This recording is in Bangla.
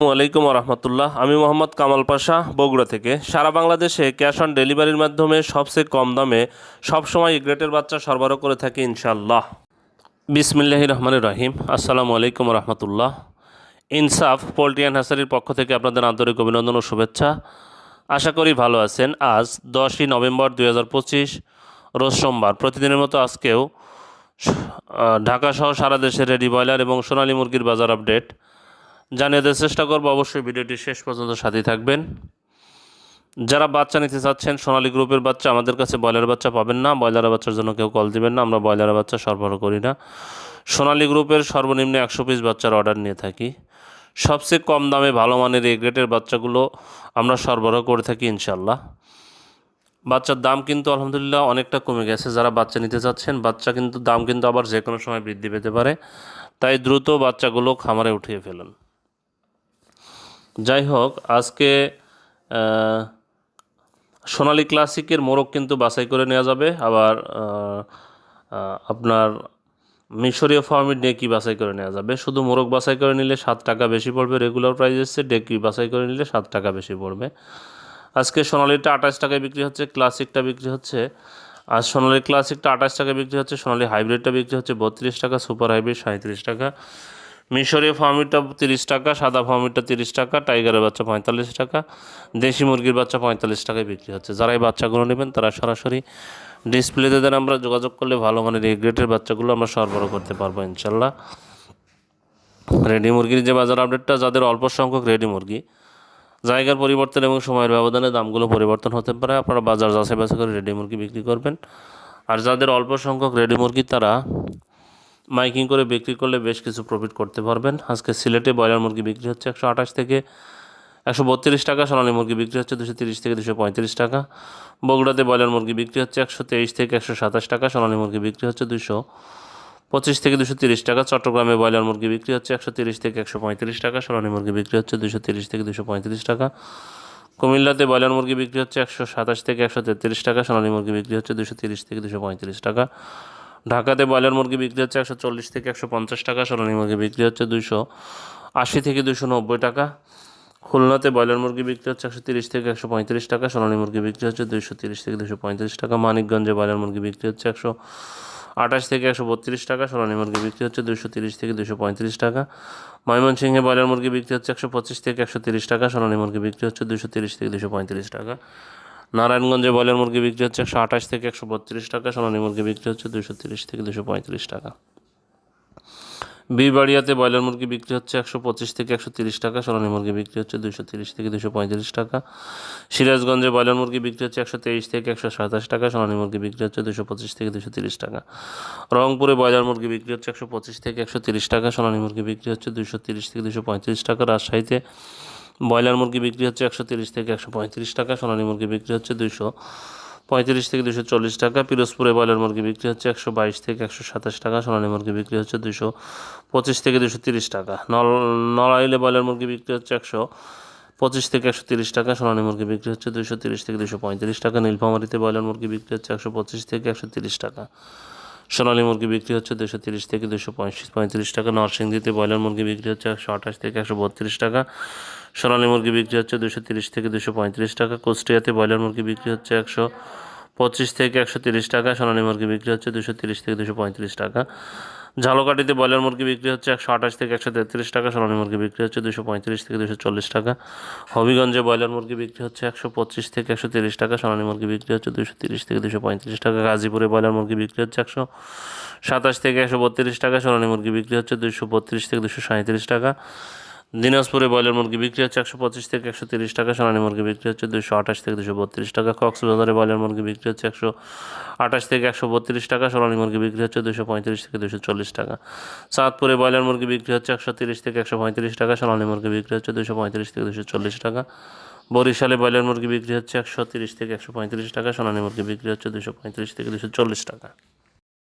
আলাইকুম রহমতুল্লাহ। আমি মোহাম্মদ কামাল পাশা, বগুড়া থেকে। সারা বাংলাদেশে ক্যাশ অন ডেলিভারির মাধ্যমে সবচেয়ে কম দামে সবসময় গ্রেটের বাচ্চা সরবরাহ করে থাকি ইনশাল্লাহ বিসমিল্লাহ রহমান রহিম। আসসালামু আলাইকুম রহমতুল্লাহ। ইনসাফ পোলট্রি অ্যান্ড হ্যাসারির পক্ষ থেকে আপনাদের আন্তরিক অভিনন্দন ও শুভেচ্ছা। আশা করি ভালো আছেন। আজ দশই নভেম্বর দুই হাজার পঁচিশ, রোজ সোমবার। প্রতিদিনের মতো আজকেও ঢাকা সহ সারা দেশে রেডি ব্রয়লার এবং সোনালী মুরগির বাজার আপডেট। জানিয়ে দেওয়ার চেষ্টা করব। অবশ্যই ভিডিওটি শেষ পর্যন্ত সাথে থাকবেন। যারা বাচ্চা নিতে চাচ্ছেন, সোনালী গ্রুপের বাচ্চা, আমাদের কাছে ব্রয়লার বাচ্চা পাবেন না। ব্রয়লার বাচ্চার জন্য কেউ কল দিবেন না। আমরা ব্রয়লার বাচ্চা সরবরাহ করি না। সোনালী গ্রুপের সর্বনিম্ন একশো পিস বাচ্চার অর্ডার নিয়ে থাকি। সবচেয়ে কম দামে ভালো মানের গ্রেটের বাচ্চাগুলো আমরা সরবরাহ করে থাকি ইনশাল্লাহ বাচ্চার দাম কিন্তু আলহামদুলিল্লাহ অনেকটা কমে গেছে। যারা বাচ্চা নিতে চাচ্ছেন, বাচ্চা কিন্তু দাম কিন্তু আবার যে কোনো সময় বৃদ্ধি পেতে পারে। তাই দ্রুত বাচ্চাগুলো খামারে উঠিয়ে ফেলুন। যাই হোক আজকে সোনালি ক্লাসিকের মোরগ কিন্তু বাছাই করে নেওয়া যাবে। আবার আপনার মিশরীয় ফার্মের ডেকি বাছাই করে নেওয়া যাবে? শুধু মোরগ বাছাই করে নিলে সাত টাকা বেশি পড়বে রেগুলার প্রাইস এসছে ডেকি বাছাই করে নিলে সাত টাকা বেশি পড়বে। আজকে সোনালিটা আঠাশ টাকায় বিক্রি হচ্ছে, ক্লাসিকটা বিক্রি হচ্ছে, আর সোনালি ক্লাসিকটা আঠাশ টাকায় বিক্রি হচ্ছে, সোনালি হাইব্রিডটা বিক্রি হচ্ছে বত্রিশ টাকা, সুপার হাইব্রিড সাঁত্রিশ টাকা। মিশরীয় ফার্মিটা তিরিশ টাকা, সাদা ফার্মিটা তিরিশ টাকা, টাইগারের বাচ্চা পঁয়তাল্লিশ টাকা, দেশি মুরগির বাচ্চা পঁয়তাল্লিশ টাকায় বিক্রি হচ্ছে। যারা এই বাচ্চাগুলো নেবেন, তারা সরাসরি ডিসপ্লেতে দেন, আমরা যোগাযোগ করলে ভালো মানের এই বাচ্চাগুলো আমরা সরবরাহ করতে পারব ইনশাল্লাহ রেডি মুরগির যে বাজার আপডেটটা যাদের অল্প সংখ্যক রেডি মুরগি, জায়গার পরিবর্তন এবং সময়ের ব্যবধানে দামগুলো পরিবর্তন হতে পারে। আপনারা বাজার যাচাই বাছাই করে রেডি মুরগি বিক্রি করবেন। আর যাদের অল্প সংখ্যক রেডি মুরগি, তারা মাইকিং করে বিক্রি করলে বেশ কিছু প্রফিট করতে পারবেন। আজকে সিলেটে ব্রয়লার মুরগি বিক্রি হচ্ছে একশো আঠাশ থেকে একশো বত্রিশ টাকা, সোনালী মুরগি বিক্রি হচ্ছে দুশো তিরিশ থেকে দুশো পঁয়ত্রিশ টাকা। বগুড়াতে ব্রয়লার মুরগি বিক্রি হচ্ছে একশো তেইশ থেকে একশো সাতাশ টাকা, সোনালী মুরগি বিক্রি হচ্ছে দুশো পঁচিশ থেকে দুশো তিরিশ টাকা। চট্টগ্রামে ব্রয়লার মুরগি বিক্রি হচ্ছে একশো তিরিশ থেকে একশো পঁয়ত্রিশ টাকা, সোনালী মুরগি বিক্রি হচ্ছে দুশো তিরিশ থেকে দুশো পঁয়ত্রিশ টাকা। কুমিল্লাতে ব্রয়লার মুরগি বিক্রি হচ্ছে একশো সাতাশ থেকে একশো তেত্রিশ টাকা, সোনালী মুরগি বিক্রি হচ্ছে দুশো তিরিশ থেকে দুশো পঁয়ত্রিশ টাকা। ঢাকাতে ব্রয়লার মুরগি বিক্রি হচ্ছে একশো চল্লিশ থেকে একশো পঞ্চাশ টাকা, সোনালী মুরগি বিক্রি হচ্ছে দুশো আশি থেকে দুশো নব্বই টাকা। খুলনাতে ব্রয়লার মুরগি বিক্রি হচ্ছে একশো তিরিশ থেকে একশো পঁয়ত্রিশ টাকা, সোনালী মুরগি বিক্রি হচ্ছে দুশো তিরিশ থেকে দুশো পঁয়ত্রিশ টাকা। মানিকগঞ্জে ব্রয়লার মুরগি বিক্রি হচ্ছে একশো আঠাশ থেকে একশো বত্রিশ টাকা, সোনালী মুরগি বিক্রি হচ্ছে দুশো তিরিশ থেকে দুশো পঁয়ত্রিশ টাকা। ময়মনসিংহে ব্রয়লার মুরগি বিক্রি হচ্ছে একশো পঁচিশ থেকে একশো তিরিশ টাকা, সোনালী মুরগি বিক্রি হচ্ছে দুশো তিরিশ থেকে দুশো পঁয়ত্রিশ টাকা। নারায়ণগঞ্জে ব্রয়লার মুরগি বিক্রি হচ্ছে একশো আঠাশ থেকে একশো বত্রিশ টাকা, সোনালী মুরগি বিক্রি হচ্ছে দুশো তিরিশ থেকে দুশো পঁয়ত্রিশ টাকা। বিবাড়িয়াতে ব্রয়লার মুরগি বিক্রি হচ্ছে একশো পঁচিশ থেকে একশো তিরিশ টাকা, সোনালী মুরগি বিক্রি হচ্ছে দুশো তিরিশ থেকে দুশো পঁয়ত্রিশ টাকা। সিরাজগঞ্জে ব্রয়লার মুরগি বিক্রি হচ্ছে একশো তেইশ থেকে একশো সাতাশ টাকা, সোনালী মুরগি বিক্রি হচ্ছে দুশো পঁচিশ থেকে দুশো তিরিশ টাকা। রংপুরে ব্রয়লার মুরগি বিক্রি হচ্ছে একশো পঁচিশ থেকে একশো তিরিশ টাকা, সোনালী মুরগি বিক্রি হচ্ছে দুশো তিরিশ থেকে দুশো পঁয়ত্রিশ টাকা। রাজশাহীতে ব্রয়লার মুরগি বিক্রি হচ্ছে একশো তিরিশ থেকে একশো পঁয়ত্রিশ টাকা, সোনালী মুরগি বিক্রি হচ্ছে দুশো পঁয়ত্রিশ থেকে দুশো চল্লিশ টাকা, পিরোজপুরে ব্রয়লার মুরগি বিক্রি হচ্ছে একশো বাইশ থেকে একশো সাতাশ টাকা, সোনালী মুরগি বিক্রি হচ্ছে দুশো পঁচিশ থেকে দুশো তিরিশ টাকা। নল, নড়াইলে ব্রয়লার মুরগি বিক্রি হচ্ছে একশো পঁচিশ থেকে একশো তিরিশ টাকা, সোনালী মুরগি বিক্রি হচ্ছে দুশো তিরিশ থেকে দুশো পঁয়ত্রিশ টাকা, নীলফামারিতে ব্রয়লার মুরগি বিক্রি হচ্ছে একশো পঁচিশ থেকে একশো তিরিশ টাকা। সোনালী মুরগি বিক্রি হচ্ছে দুশো তিরিশ থেকে দুশো পঁয়ত্রিশ পঁয়ত্রিশ টাকা। নরসিংদীতে ব্রয়লার মুরগি বিক্রি হচ্ছে একশো আঠাশ থেকে একশো বত্রিশ টাকা। সোনালী মুরগি বিক্রি হচ্ছে দুশো তিরিশ থেকে দুশো পঁয়ত্রিশ টাকা। কুষ্টিয়াতে ব্রয়লার মুরগি বিক্রি হচ্ছে একশো পঁচিশ থেকে একশো তিরিশ টাকা। সোনালী মুরগি বিক্রি হচ্ছে দুশো তিরিশ থেকে দুশো পঁয়ত্রিশ টাকা। ঝালকাঠিতে ব্রয়লার মুরগি বিক্রি হচ্ছে একশো আঠাশ থেকে একশো তেত্রিশ টাকা, সোনালী মুরগি বিক্রি হচ্ছে দুশো পঁয়ত্রিশ থেকে দুশো চল্লিশ টাকা। হবিগঞ্জে ব্রয়লার মুরগি বিক্রি হচ্ছে একশো পঁচিশ থেকে একশো তিরিশ টাকা, সোনালী মুরগি বিক্রি হচ্ছে দুশো তিরিশ থেকে দুশো পঁয়ত্রিশ টাকা। গাজীপুরে ব্রয়লার মুরগি বিক্রি হচ্ছে একশো সাতাশ থেকে একশো বত্রিশ টাকা, সোনালী মুরগি বিক্রি হচ্ছে দুশো বত্রিশ থেকে দুশো সাঁত্রিশ টাকা। দিনাজপুরে ব্রয়লার মুরগি বিক্রি হচ্ছে একশো পঁচিশ থেকে একশো তিরিশ টাকা, সোনালী মুরগি বিক্রি হচ্ছে দুশো আঠাশ থেকে দুশো বত্রিশ টাকা, কক্সবাজারে ব্রয়লার মুরগি বিক্রি হচ্ছে একশো আঠাশ থেকে একশো বত্রিশ টাকা, সোনালী মুরগি বিক্রি হচ্ছে দুশো পঁয়ত্রিশ থেকে দুশো চল্লিশ টাকা। চাঁদপুরে ব্রয়লার মুরগি বিক্রি হচ্ছে একশো তিরিশ থেকে একশো পঁয়ত্রিশ টাকা, সোনালী মুরগি বিক্রি হচ্ছে দুশো পঁয়ত্রিশ থেকে দুশো চল্লিশ টাকা। বরিশালে ব্রয়লার মুরগি বিক্রি হচ্ছে একশো তিরিশ থেকে একশো পঁয়ত্রিশ টাকা, সোনালী মুরগি বিক্রি হচ্ছে দুশো পঁয়ত্রিশ থেকে দুশো চল্লিশ টাকা।